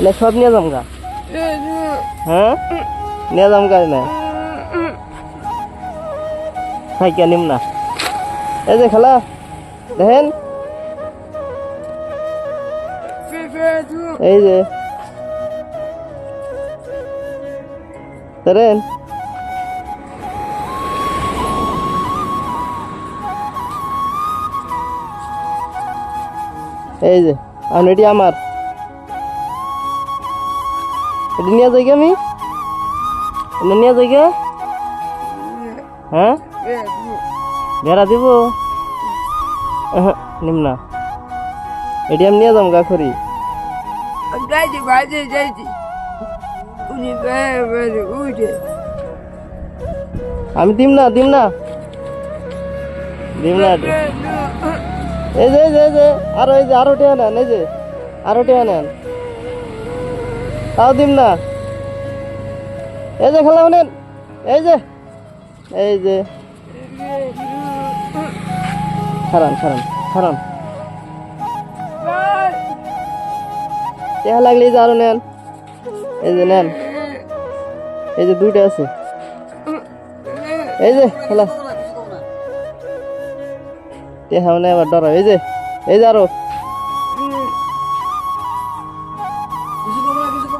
এলে সব নিয়ে যাম গা। হ্যাঁ? নিয়ে যাম গা না থাইকা নিম না। এই যে খালা, দেখেন? এই যে। ধরেন? এই যে এটি আমার। এটি নিয়ে যাই আমি। এনে নিয়ে যাই হ্যাঁ? ভেড়া দিব? নিম না। এটি আমি নিয়ে যাম গা খড়ি। যাইছি বাজে আমি দিম না দিম না। দিম না। এই যে এই যে আরও এই যে আরও টেয়া নেন এই যে। আরও টেয়া নেন। তাও দিম না এই যে খেলা নেন এই যে এই যে। খারান খারান খারান। টেহা লাগলে যে আরও নেন, এই যে নেন। এই যে দুইটা আছে। এই যে খেলা। টেহা মানে আবার ডরা এই যে এই যে আরও।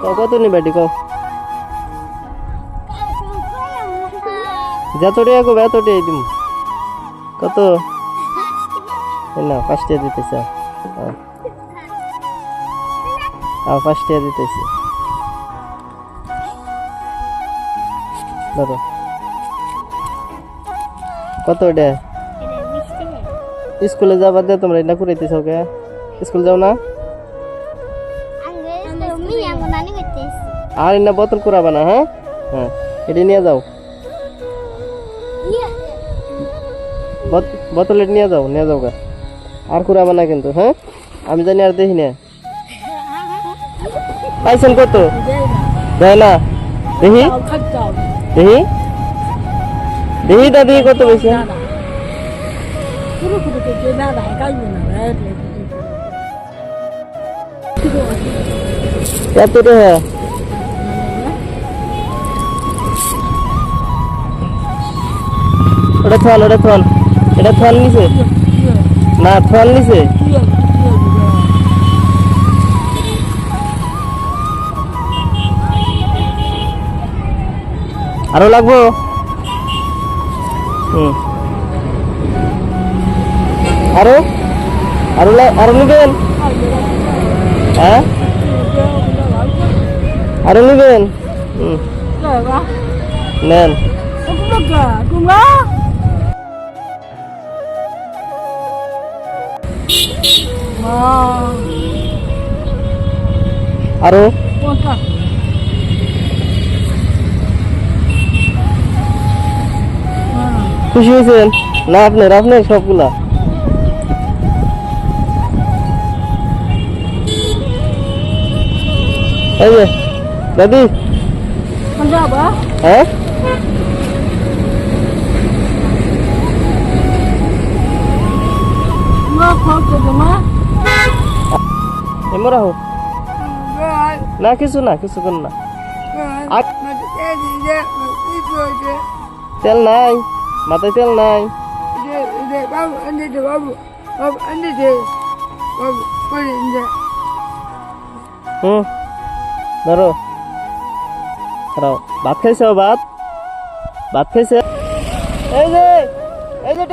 কত নি বেটি কও। যত টাকা কবে এত টাকা দিম। কত? না পাঁচ টাকা দিতেছে আও। পাঁচ টাকা দিতেছি। ধরো। কত এটা স্কুলে যাবার দে তোমরা এটা করাইতেছ কে? স্কুল যাও না? আর এটা বোতল করাবা না হ্যাঁ? হ্যাঁ এটি নিয়ে যাও। বত- বোতল এটা নিয়ে যাও নিয়ে যাও গা। আর করাবা না কিন্তু হ্যাঁ? আমি জানি আর দেখি না। পাইছেন কত? দেয় না। দেখি। দেখি। দেখি দাদি, কত পাইছেন এত টাকা। ওটা থাল ওটা থাল এটা থাল নিছে? না থাল নিছে? আরও লাগবো? হুম। আরও? আরও আরও নেবেন? হ্যাঁ? আরও নেবেন? হুম। নেন। আরও? খুশি হয়েছেন? না আপনার আপনার সবগুলা? এই যে দাদি। হ্যাঁ? এমরা হোক। না কিছু না কিছু কর না। তেল নাই মাথায় তেল নাই। হুম ধরো। খারাও ভাত খাইছে ভাত? ভাত খাইছে? এই যে এই যে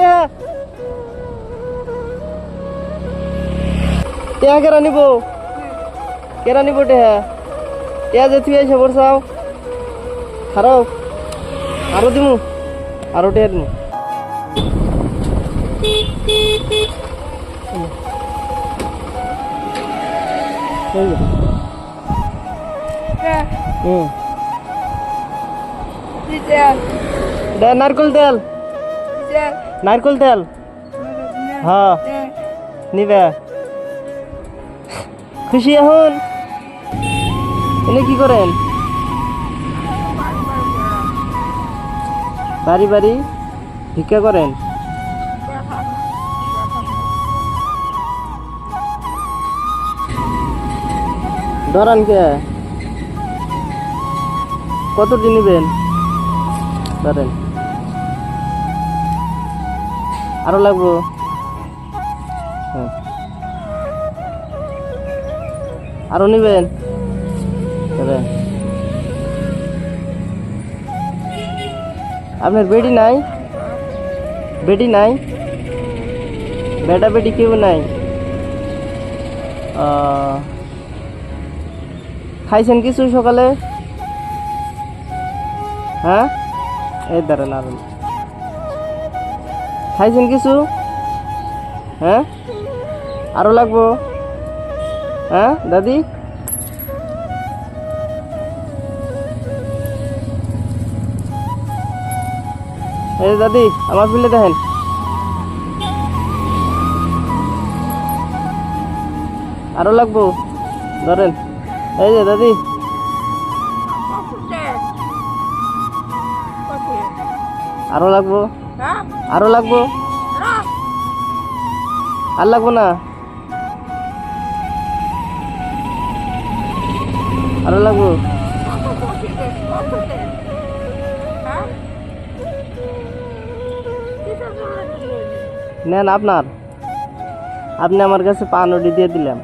টেহা কেরা নিব? কেরা নিব টেহা? টেহা যে তুই এসে বসাও খারাও আরও দিমু আরও টেহা দিমু। নারকল তেল। নারকল তেল। হ্যাঁ। নিবে। খুশি এখন? এনে কি করেন? বাড়ি বাড়ি ভিক্ষা করেন? ধরান কে? কতটি নেবেন? ধরেন। আরও লাগবো? হ্যাঁ। আরও নেবেন? আপনার বেডি নাই? বেডি নাই? বেটা বেটি কেউ নাই? খাইছেন কিছু সকালে? হ্যাঁ? এই দাঁড়ান, আরও খাইছেন কিছু? হ্যাঁ? আরও লাগবো? হ্যাঁ দাদি? এই দাদি আমার ফিলে দেখেন। আরও লাগবো ধরেন। এই যে দাদি। আরও লাগবো। হ্যাঁ। আরও লাগবো। আর লাগবো না। আরও লাগবো? নেন আপনার। আপনি আমার কাছে পানোটি দিয়ে দিলাম